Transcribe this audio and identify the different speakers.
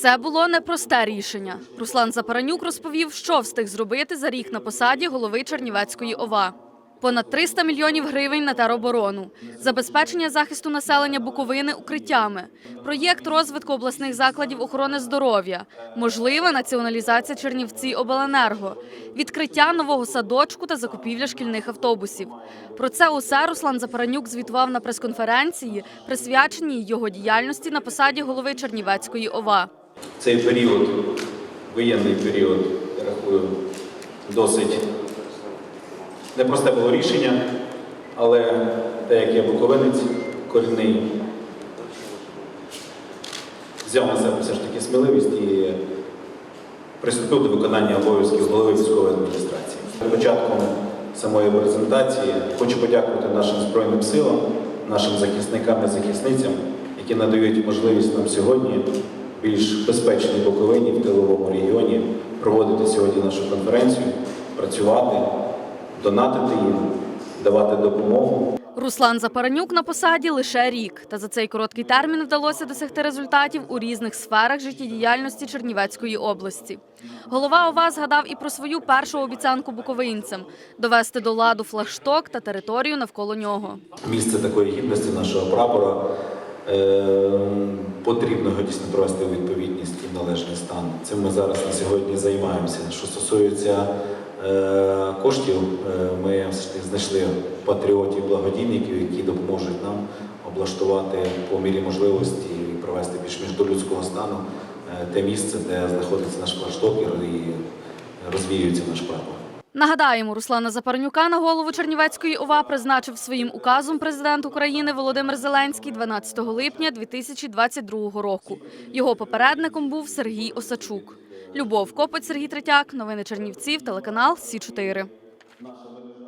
Speaker 1: Це було непросте рішення. Руслан Запаранюк розповів, що встиг зробити за рік на посаді голови Чернівецької ОВА. Понад 300 мільйонів гривень на тероборону, забезпечення захисту населення Буковини укриттями, проєкт розвитку обласних закладів охорони здоров'я, можлива націоналізація Чернівці обленерго, відкриття нового садочку та закупівля шкільних автобусів. Про це усе Руслан Запаранюк звітував на прес-конференції, присвяченій його діяльності на посаді голови Чернівецької ОВА.
Speaker 2: Цей період, воєнний період, я рахую, досить непросте було рішення, але те, як я буковинець, корінний, взяв на себе все ж таки сміливість і приступив до виконання обов'язків голови військової адміністрації. Початком самої презентації хочу подякувати нашим Збройним силам, нашим захисникам і захисницям, які надають можливість нам сьогодні більш безпечній Буковині в тиловому регіоні проводити сьогодні нашу конференцію, працювати, донатити їм, давати допомогу.
Speaker 1: Руслан Запаранюк на посаді лише рік, та за цей короткий термін вдалося досягти результатів у різних сферах життєдіяльності Чернівецької області. Голова ОВА згадав і про свою першу обіцянку буковинцям довести до ладу флагшток та територію навколо нього.
Speaker 2: Місце такої гідності нашого прапора е, потрібно дійсно провести у відповідність і належний стан. Цим ми зараз на сьогодні займаємося. Що стосується е, коштів, е, ми знайшли патріотів, благодійників, які допоможуть нам облаштувати по мірі можливості і провести більш ніж до стану е, те місце, де знаходиться наш флагшток і розвіюється наш прапор.
Speaker 1: Нагадаємо, Руслана Запарнюка на голову Чернівецької ОВА призначив своїм указом президент України Володимир Зеленський 12 липня 2022 року. Його попередником був Сергій Осачук. Любов Копець, Сергій Третяк. Новини Чернівців, телеканал Сі 4